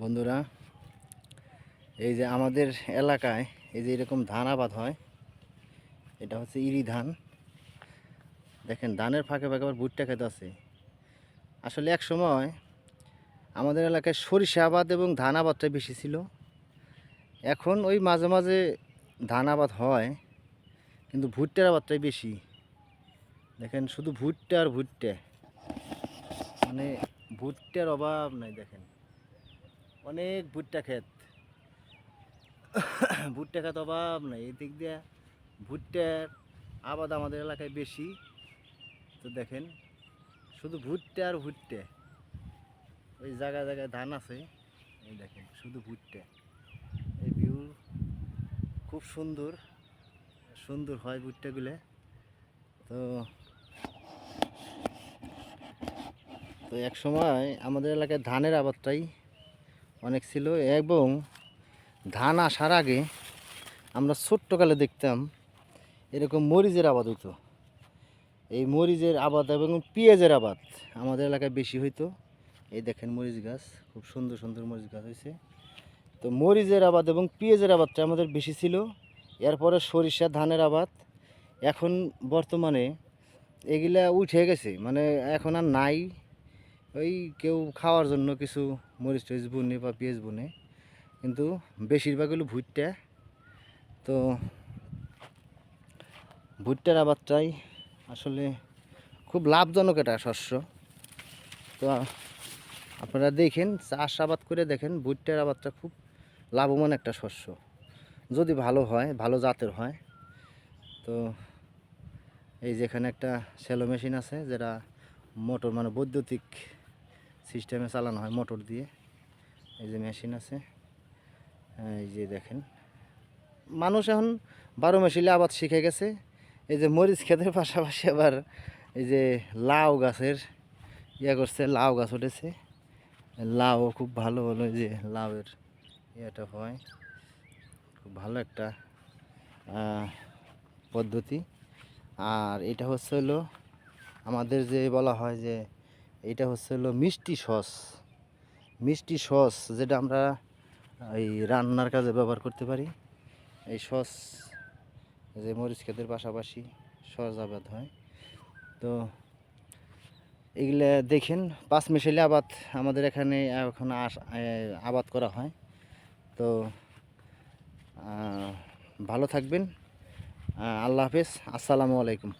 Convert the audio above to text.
বন্ধুরা, এই যে আমাদের এলাকায় এই যে এরকম ধান আবাদ হয়, এটা হচ্ছে ইরি ধান। দেখেন, ধানের ফাঁকে ফাঁকে আবার ভুট্টা খেতে আছে। আসলে এক সময় আমাদের এলাকায় সরিষা আবাদ এবং ধান আবাদটা বেশি ছিল। এখন ওই মাঝে মাঝে ধান আবাদ হয়, কিন্তু ভুট্টার আবাদটাই বেশি। দেখেন, শুধু ভুট্টা আর ভুট্টা। মানে ভুট্টার অভাব নাই, দেখেন। অনেক ভুট্টা ক্ষেত। ভুট্টা ক্ষেত অভাব নাই এদিক দিয়ে ভুট্টার আবাদ আমাদের এলাকায় বেশি। তো দেখেন, শুধু ভুট্টা আর ভুট্টা, ওই জায়গায় জায়গায় ধান আছে, এই দেখেন, শুধু ভুট্টা। এই ভিউ খুব সুন্দর সুন্দর হয় ভুট্টাগুলো। তো তো এক সময় আমাদের এলাকায় ধানের আবাদটাই অনেক ছিল এবং ধান আসার আগে আমরা ছোট্টকালে দেখতাম এরকম মরিচের আবাদ হতো এই মরিচের আবাদ এবং পেঁয়াজের আবাদ আমাদের এলাকায় বেশি হইতো। এই দেখেন মরিচ গাছ, খুব সুন্দর সুন্দর মরিচ গাছ হয়েছে তো মরিচের আবাদ এবং পেঁয়াজের আবাদটা আমাদের বেশি ছিল। এরপরে সরিষা ধানের আবাদ, এখন বর্তমানে এগুলা উঠে গেছে। মানে এখন আর নাই। ওই কেউ খাওয়ার জন্য কিছু মরিচ টরিচ বুনে বা পেঁয়াজ বুনে। কিন্তু বেশিরভাগ হলো ভুট্টা। তো ভুট্টার আবাদটাই আসলে খুব লাভজনক এটা শস্য। তো আপনারা দেখেন, চাষ আবাদ করে দেখেন, ভুট্টার আবাদটা খুব লাভবান একটা শস্য। যদি ভালো হয়, ভালো জাতের হয়। তো এই যেখানে একটা শ্যালো মেশিন আছে, যেটা মোটর মানে বৈদ্যুতিক সিস্টেমে চালানো হয় মোটর দিয়ে। এই যে মেশিন আছে এই যে দেখেন। মানুষ এখন বারো মাসিলে আবাদ শিখে গেছে। এই যে মরিচ ক্ষেতের পাশাপাশি আবার এই যে লাউ গাছের ইয়ে করছে, লাউ গাছ উঠেছে। লাউ খুব ভালো হলো যে লাউয়ের ইয়েটা হয়। খুব ভালো একটা পদ্ধতি। আর এটা হচ্ছে হলো আমাদের যে বলা হয় যে এটা হচ্ছে হলো মিষ্টি সস। মিষ্টি সস যেটা আমরা এই রান্নার কাজে ব্যবহার করতে পারি। এই সস যে মরিচ খেতের পাশাপাশি সস আবাদ হয়। তো এগুলা দেখেন, পাঁচ মিশালি আবাদ আমাদের এখানে এখন আবাদ করা হয়। তো ভালো থাকবেন। আল্লাহ হাফেজ। আসসালামু আলাইকুম।